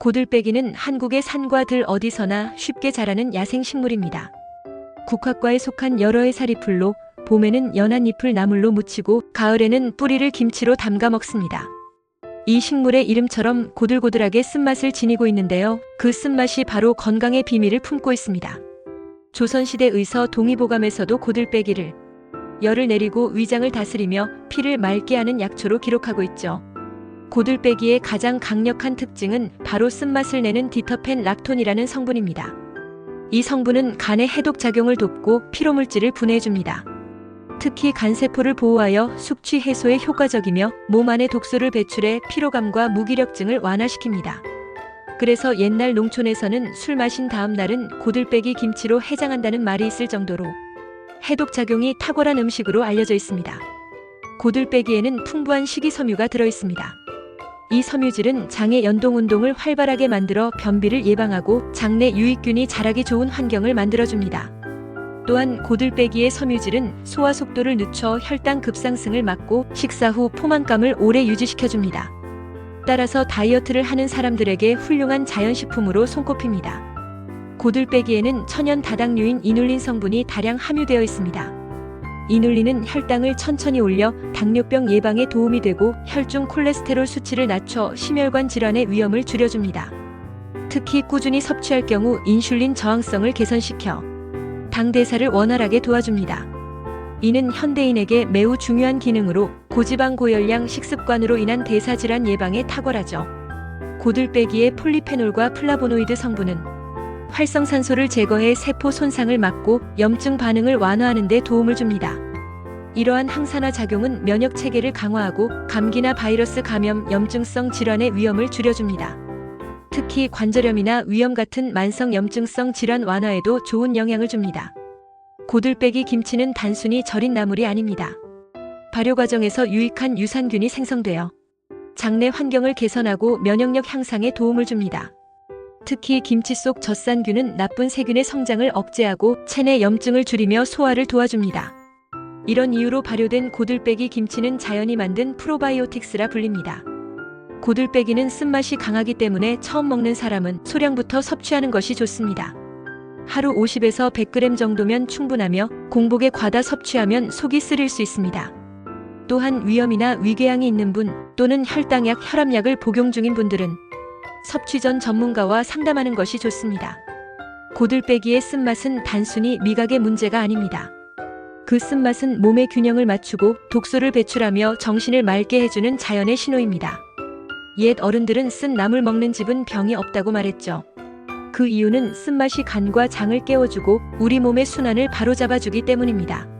고들빼기는 한국의 산과 들 어디서나 쉽게 자라는 야생식물입니다. 국화과에 속한 여러 해살이 풀로 봄에는 연한 잎을 나물로 무치고 가을에는 뿌리를 김치로 담가 먹습니다. 이 식물의 이름처럼 고들고들하게 쓴맛을 지니고 있는데요. 그 쓴맛이 바로 건강의 비밀을 품고 있습니다. 조선시대 의서 동의보감에서도 고들빼기를 열을 내리고 위장을 다스리며 피를 맑게 하는 약초로 기록하고 있죠. 고들빼기의 가장 강력한 특징은 바로 쓴맛을 내는 디터펜 락톤이라는 성분입니다. 이 성분은 간의 해독 작용을 돕고 피로물질을 분해해줍니다. 특히 간세포를 보호하여 숙취 해소에 효과적이며 몸 안의 독소를 배출해 피로감과 무기력증을 완화시킵니다. 그래서 옛날 농촌에서는 술 마신 다음 날은 고들빼기 김치로 해장한다는 말이 있을 정도로 해독 작용이 탁월한 음식으로 알려져 있습니다. 고들빼기에는 풍부한 식이섬유가 들어 있습니다. 이 섬유질은 장의 연동 운동을 활발하게 만들어 변비를 예방하고 장내 유익균이 자라기 좋은 환경을 만들어줍니다. 또한 고들빼기의 섬유질은 소화 속도를 늦춰 혈당 급상승을 막고 식사 후 포만감을 오래 유지시켜줍니다. 따라서 다이어트를 하는 사람들에게 훌륭한 자연식품으로 손꼽힙니다. 고들빼기에는 천연 다당류인 이눌린 성분이 다량 함유되어 있습니다. 이눌린은 혈당을 천천히 올려 당뇨병 예방에 도움이 되고 혈중 콜레스테롤 수치를 낮춰 심혈관 질환의 위험을 줄여줍니다. 특히 꾸준히 섭취할 경우 인슐린 저항성을 개선시켜 당 대사를 원활하게 도와줍니다. 이는 현대인에게 매우 중요한 기능으로 고지방 고열량 식습관으로 인한 대사 질환 예방에 탁월하죠. 고들빼기의 폴리페놀과 플라보노이드 성분은 활성산소를 제거해 세포 손상을 막고 염증 반응을 완화하는 데 도움을 줍니다. 이러한 항산화 작용은 면역 체계를 강화하고 감기나 바이러스 감염, 염증성 질환의 위험을 줄여줍니다. 특히 관절염이나 위염 같은 만성 염증성 질환 완화에도 좋은 영향을 줍니다. 고들빼기 김치는 단순히 절인 나물이 아닙니다. 발효 과정에서 유익한 유산균이 생성되어 장내 환경을 개선하고 면역력 향상에 도움을 줍니다. 특히 김치 속 젖산균은 나쁜 세균의 성장을 억제하고 체내 염증을 줄이며 소화를 도와줍니다. 이런 이유로 발효된 고들빼기 김치는 자연이 만든 프로바이오틱스라 불립니다. 고들빼기는 쓴맛이 강하기 때문에 처음 먹는 사람은 소량부터 섭취하는 것이 좋습니다. 하루 50에서 100g 정도면 충분하며 공복에 과다 섭취하면 속이 쓰릴 수 있습니다. 또한 위염이나 위궤양이 있는 분 또는 혈당약, 혈압약을 복용 중인 분들은 섭취 전 전문가와 상담하는 것이 좋습니다. 고들빼기의 쓴맛은 단순히 미각의 문제가 아닙니다. 그 쓴맛은 몸의 균형을 맞추고 독소를 배출하며 정신을 맑게 해주는 자연의 신호입니다. 옛 어른들은 쓴 나물 먹는 집은 병이 없다고 말했죠. 그 이유는 쓴맛이 간과 장을 깨워주고 우리 몸의 순환을 바로잡아주기 때문입니다.